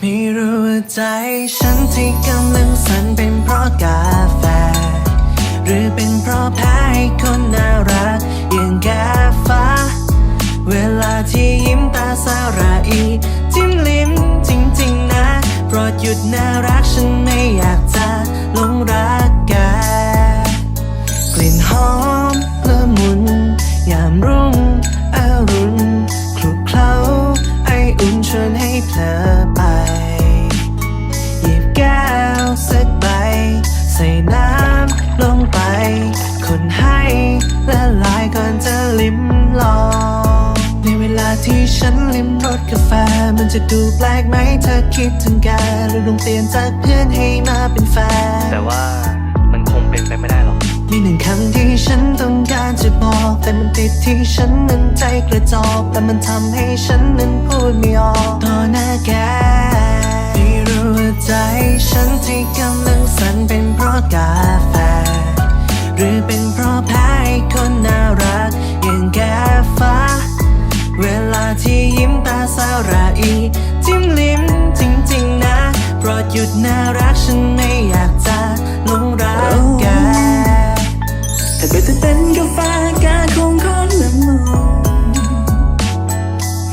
ไม่รู้ว่าใจฉันที่กำลังสั่นเป็นเพราะกาแฟ หรือเป็นเพราะแพ้ให้คนน่ารักอย่างแกฟ้า เวลาที่ยิ้มตาสาระอี จิ้มลิ้มจริงๆนะ โปรดหยุดน่ารักฉันไม่อยาก คนให้ละลายก่อนจะลิ้มลองในเวลาที่ฉันลิ้มรสกาแฟ มันจะดูแปลกไหมเธอคิดถึงกันหรือลงเปลี่ยนจากเพื่อนให้มาเป็นแฟนแต่ว่ามันคงเป็นไปไม่ได้หรอก มีหนึ่งคำที่ฉันต้องการจะบอก แต่มันติดที่ฉันนั้นใจกระจอกแต่มันทำให้ฉันนั้นพูดไม่ออกต่อหน้าแกไม่รู้ว่าใจฉันที่กำลังสั่นเป็นเพราะกาแฟ หรือเป็นเพราะแพ้คนน่ารักอย่างแกฟ้า เวลาที่ยิ้มตาสาระอีจิ้มลิ้มจริงๆนะโปรดหยุดน่ารักฉันไม่อยากจะหลงรักแกถ้าเกิดจะเป็นกาแฟแกคงคอนละมุน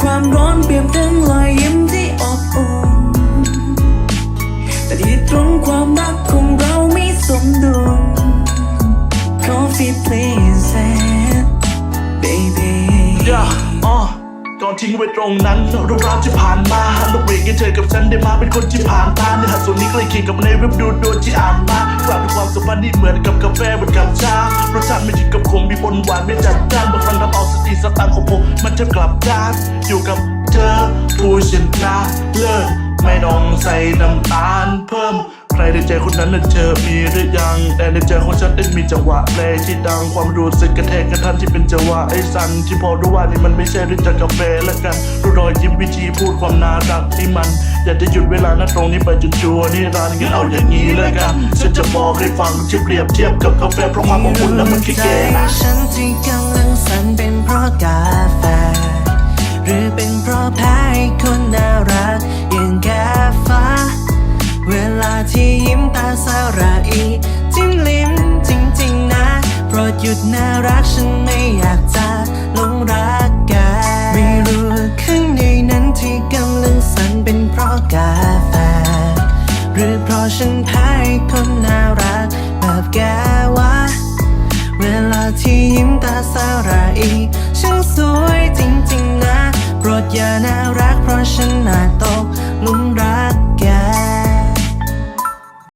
ความร้อนเปรียบดังรอยยิ้มที่อบอุ่นแต่ที่ตรงความรักของเราไม่สมดุล Coffee please baby ย่าอ๋อก่อนทิ้งไว้ตรงนั้นเรื่องราวที่ผ่านมาลูกเบรกให้เธอกับฉันได้มาเป็นคนที่ผ่านตาเนื้อหาส่วนนี้ใกล้เคียงกับในเว็บดูโดนที่อ่านมากลายเป็นความสัมพันธ์ที่เหมือนกับกาแฟบนกับชารสชาติไม่ถึงกับขมมีปนหวานไม่จัดจ้านบางครั้งทำเอาสติสตังค์ของผมมันจะกลับด้านอยู่กับเธอผู้ชนะเลิศไม่ต้องใส่น้ำตาลเพิ่ม ใครในใจคนนั้นน่ะเธอมีหรือยัง แต่ในใจของฉันได้มีจังหวะเพลงที่ดังความรู้สึกกระแทกกระทันที่เป็นจังหวะไอ้สันที่พอรู้ว่านี่มันไม่ใช่เรื่องจากกาแฟแล้วกันรู้รอยยิ้มวิธีพูดความน่ารักที่มัน อยากจะหยุดเวลาณตรงนี้ไปจนชัวร์นี่ร้านงั้นเอาอย่างนี้แล้วกันฉันจะบอกให้ฟังที่เปรียบเทียบกับกาแฟเพราะความอบอุ่นและมันแค่แก่นะฉันที่ก ฉันแพ้คนน่ารักแบบแกวะเวลาที่ยิ้มตาสาระอีฉันสวยจริงๆนะ โปรดอย่าน่ารักเพราะฉันน่าตกลุมรักแก